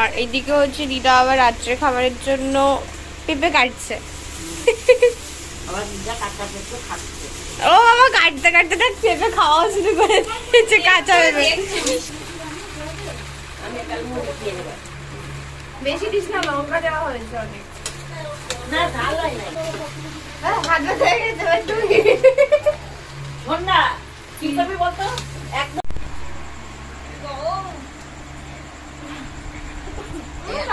আর এইদিকে হচ্ছে দিদা আবার রাত্রে খাবারের জন্য পেঁপে কাটছে। ও বাবা কাটতে কাটতে কাট পেঁপে খাওয়া শুরু করে দিয়েছে কাঁচা পেঁপে। বেশি দিস না লঙ্কা দেওয়া হয়েছে অনেক। না ঝাল হয় হাত হয়ে গেছে কি করবি বলতো? একদম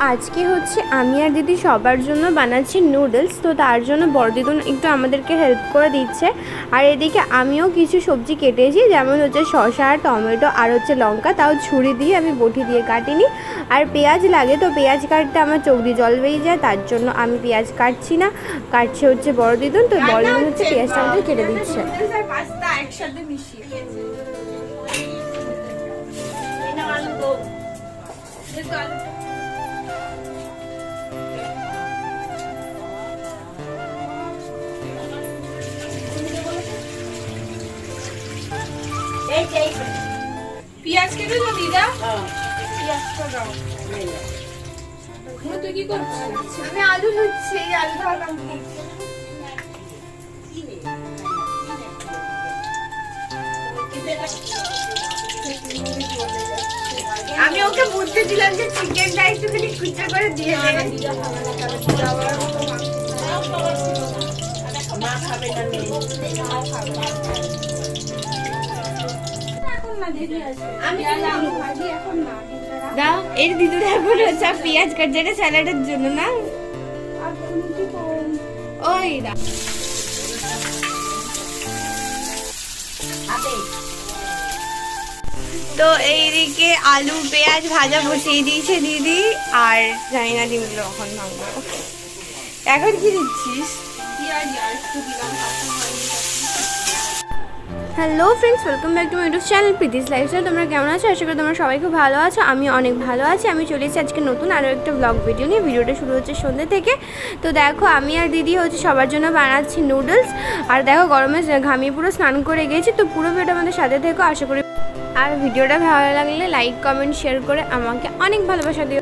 আজকে হচ্ছে আমি আর দিদি সবার জন্য বানাচ্ছি নুডলস তো তার জন্য বড়দিদুন একটু আমাদেরকে হেল্প করে দিচ্ছে। আর এদিকে আমিও কিছু সবজি কেটেছি যেমন হচ্ছে শসা টমেটো আর হচ্ছে লঙ্কা তাও ছুরি দিয়ে আমি বটি দিয়ে কাটিনি। আর পেঁয়াজ লাগে তো পেঁয়াজ কাটতে আমার চোখ দিয়ে জল বেরিয়ে যায় তার জন্য আমি পেঁয়াজ কাটছি না। কাটছে হচ্ছে বড়দিদুন তো বড়দিদুন হচ্ছে পেঁয়াজটা আমাদের কেটে দিচ্ছে। আলু তো। এই পেঁয়াজ দিদা। হ্যাঁ। পেঁয়াজটা দাও। তুই কি করছিস? আমি আলু ধুচ্ছি আলু ধোয়া আমি ওকে বুঝতে দিলাম যে চিকেন চিকেনটা একটুখানি কুচা করে দিয়ে দেবে মা খাবে না মেয়ে দাও এর এখন হচ্ছে পেঁয়াজ কাটছে এটা স্যালাডের জন্য না? ওই দা তো এইদিকে আলু পেঁয়াজ ভাজা বসিয়ে দিয়েছে দিদি আর জানি না ডিমগুলো কখন ভাঙবো। এখন কি দিচ্ছিস? Hello friends welcome back to my YouTube channel Preeti's lifestyle তোমরা কেমন আছো? আশা করি তোমরা সবাই খুব ভালো আছো। আমি অনেক ভালো আছি। আমি চলে এসেছি আজকে নতুন আরও একটা ব্লগ ভিডিও নিয়ে। ভিডিওটা শুরু হচ্ছে সন্ধ্যে থেকে। তো দেখো, আমি আর দিদি হচ্ছে সবার জন্য বানাচ্ছি নুডলস আর দেখো, গরমে ঘামিয়ে পুরো স্নান করে গেছি। তো পুরো ভিডিও আমাদের সাথে থেকো। আশা করি আর ভিডিওটা ভালো লাগলে লাইক কমেন্ট শেয়ার করে আমাকে অনেক ভালোবাসা দিও।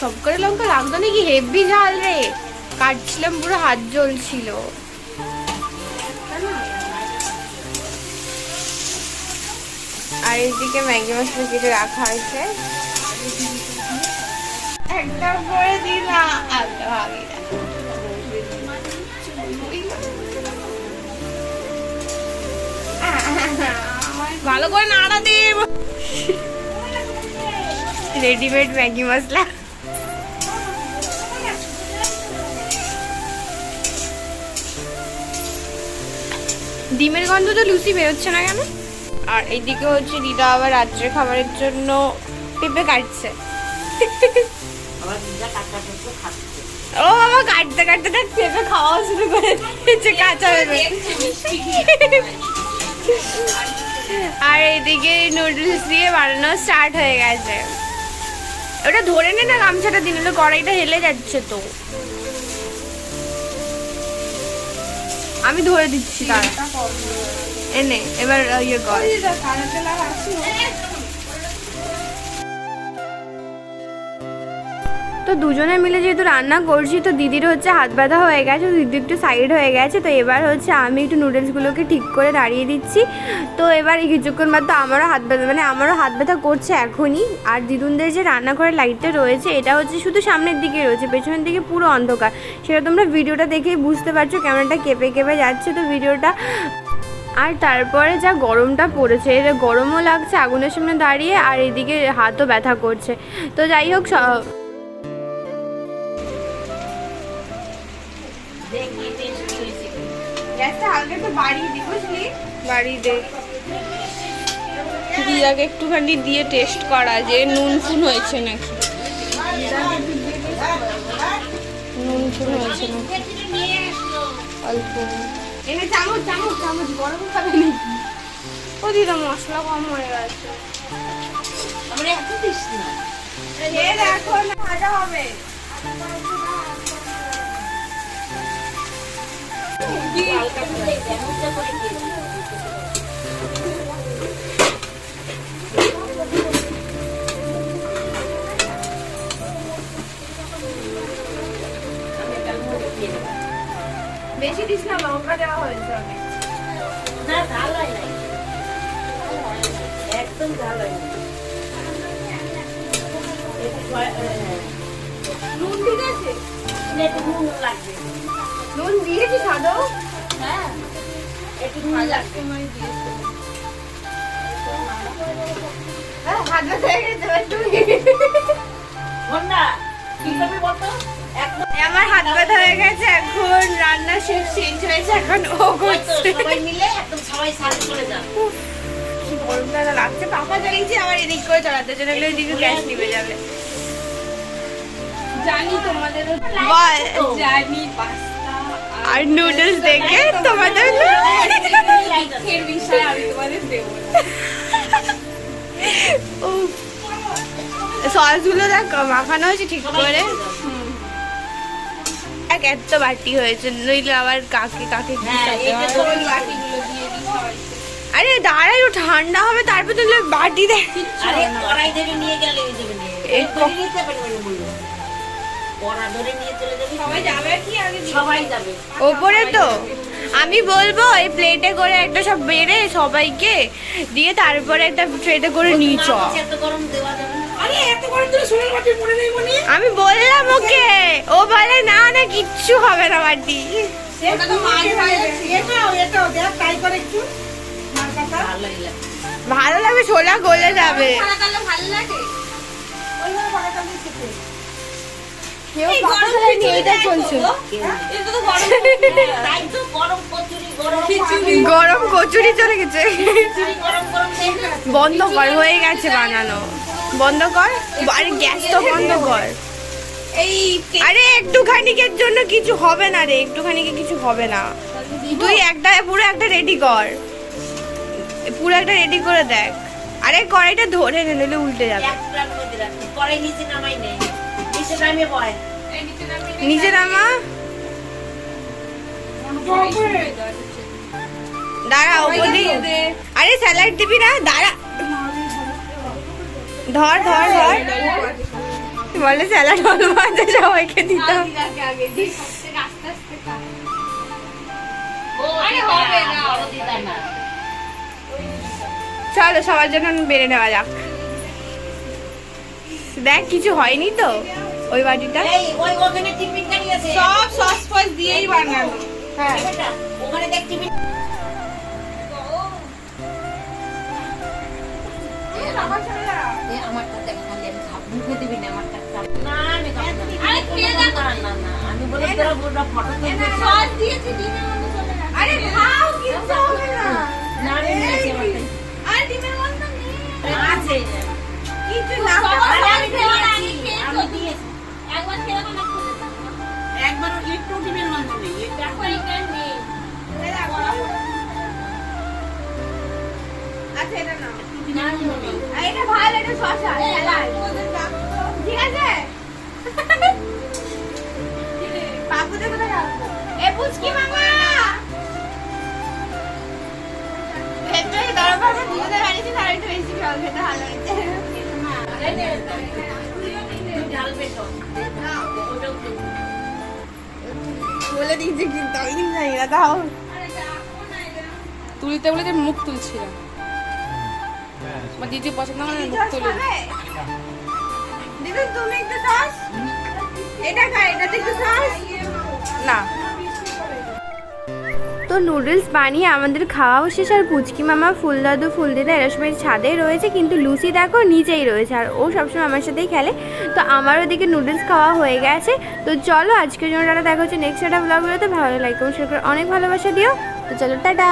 সব করে লঙ্কা লাগতো নাকি? হেভি ঝাল রে। কাটছিলাম, পুরো হাত জ্বলছিল। আর এইদিকে ম্যাগি মশলা কেটে রাখা হয়েছে। ভালো করে নাড়া দিয়ে রেডিমেড ম্যাগি মশলা। ডিমের গন্ধ তো লুচি বেরোচ্ছে না কেন? আর এইদিকে হচ্ছে দিদা আবার রাত্রে খাবারের জন্য পেঁপে কাটছে। ও বাবা কাটতে কাটতে কাট পেঁপে খাওয়া শুরু করে কাঁচা পেঁপে। আর এদিকে নুডলস দিয়ে বানানো স্টার্ট হয়ে গেছে। ওটা ধরে নে না গামছাটা দিন হলে কড়াইটা হেলে যাচ্ছে তো। আমি ধরে দিচ্ছি এনে এবার ইয়ে কর। তো দুজনে মিলে যেহেতু রান্না করছি, তো দিদির হচ্ছে হাত ব্যথা হয়ে গেছে দিদি একটু সাইড হয়ে গেছে, তো এবার হচ্ছে আমি একটু নুডলসগুলোকে ঠিক করে দাঁড়িয়ে দিচ্ছি। তো এবার কিছুক্ষণ বাদ তো আমারও হাত ব্যথা মানে আমারও হাত ব্যথা করছে এখনই। আর দিদুনদের যে রান্নাঘরের লাইটটা রয়েছে, এটা হচ্ছে শুধু সামনের দিকে রয়েছে, পেছনের দিকে পুরো অন্ধকার। সেটা তোমরা ভিডিওটা দেখেই বুঝতে পারছ ক্যামেরাটা কেঁপে কেঁপে যাচ্ছে তো ভিডিওটা। আর তারপরে যা গরমটা পড়েছে গরমও লাগছে, আগুনের সামনে দাঁড়িয়ে, আর এদিকে হাতও ব্যথা করছে। তো যাই হোক দেখি টেস্টি হয়েছে। গ্যাসটা হালকা একটু বাড়িয়ে দি বুঝলি? বাড়িয়ে দে। দিদাকে একটুখানি দিয়ে টেস্ট করা যে নুন ফুন হয়েছে নাকি? নুন ফুন হয়েছে অল্প। এনে চামচ চামচ চামচ গরম খাবে নাকি ও দিদা মশলা কম হয়ে গেছে। আমরা এত দিস না। দেখো না ভাজা হবে। বেশি দিস না লঙ্কা দেওয়া হয়েছে না ঝাল হয় নাই। একদম হয় ঝাল- হ্যাঁ। নুন ঠিক আছে? নুন লাগবে। নুন দিয়েছি সাদো হ্যাঁ। একটু নুন লাগবে হ্যাঁ ভাজা হয়ে গেছে এবার বন্যা কি করবি বলতো? আমার হাত ব্যথা হয়ে গেছে এখন রান্না শেষ চেঞ্জ হয়েছে এখন ও করছে। সবাই মিলে একদম সবাই সাথে চলে যান কি গরম লাগছে। পাপা চালিয়েছি আবার এদিক করে চালাতে জন্য এগুলো এদিকে গ্যাস নিভে যাবে। জানি তোমাদের জানি পাস্তা আর নুডলস দেখে তোমাদের। সসগুলো দেখ মাখানো হয়েছে ঠিক করে। এক এত বাটি হয়েছে নইলে আবার কাকে কাকে হ্যাঁ, আরে দাঁড়াই একটু ঠান্ডা হবে তারপর তুই বাটি দেখ আরে কড়াই ধরে নিয়ে গেলে ওপরে তো। আমি বলব এই প্লেটে করে একটা সব বেড়ে সবাইকে দিয়ে তারপরে একটা ট্রেতে করে নিয়ে চ মা বলছে এত গরম দেওয়া যাবে না। আরে এত গরম ধরে সোনার বাটি মনে? আমি বললাম ওকে। ও বলে না না কিচ্ছু হবে না বাটি লাগে। ভালো লাগবে ছোলা গলে যাবে। ভালো লাগে? গরম কচুরি, চলে গেছে? বন্ধ কর হয়ে গেছে বানানো। বন্ধ কর? আরে গ্যাস তো বন্ধ কর। এই আরে একটুখানিকের জন্য কিছু হবে না রে একটুখানিকে কিছু হবে না। তুই একটা পুরো একটা রেডি কর। পুরো একটা রেডি করে দেখ। আরে কড়াইটা ধরে নে নইলে উল্টে যাবে। পরে নিচে নামাই নেই। নিচে আরে স্যালাড দিবি না? দাঁড়া। ধর ধর ধর। বলে স্যালাড সবাইকে দিতাম। চলো, সবার জন্য বেড়ে নেওয়া যাক। দেখ, কিছু হয়নি তো। ওই বাটিটা? এই, ওই ওখানে টিফিনটা নিয়েছে। সব সস ফস দিয়েই বানানো। হ্যাঁ। ওখানে দেখ টিফিন। না, একবারও একটু টিফিন মধ্যে নেই? এটা আচ্ছা এটা না, এটা ভালো এটা শসা স্যালাড ঠিক আছে? বাবুদের কোথায় রাখব এ পুচকি মামা! ভেতরে গরম দুধে বানিয়েছি তার একটু বেশি জল খেতে ভালো হয়েছে। তুই ঢালবে ওটাও। বলে দিয়েছি কিন্তু আমি কিন্তু জানি না তাও। তুলিতে বলে যে মুখ তুলছিল। আমার দিদি পছন্দ করে না, মুখ তুলি। দিদি তুমি একটু সস এটা খাই এটাতে একটু সস না। তো নুডলস বানিয়ে আমাদের খাওয়াও শেষ, আর পুচকি মামা ফুল দাদু ফুল দিদা এরা সবাই ছাদে রয়েছে, কিন্তু লুচি দেখো নিচেই রয়েছে, আর ও সবসময় আমার সাথেই খেলে। তো আমার ওদিকে নুডলস খাওয়া হয়ে গেছে। তো চলো আজকের জন্য টাটা, দেখা হচ্ছে নেক্সট একটা ব্লগগুলোতে ভালো লাগে শেয়ার অনেক ভালোবাসা দিও। তো চলো, টাটা।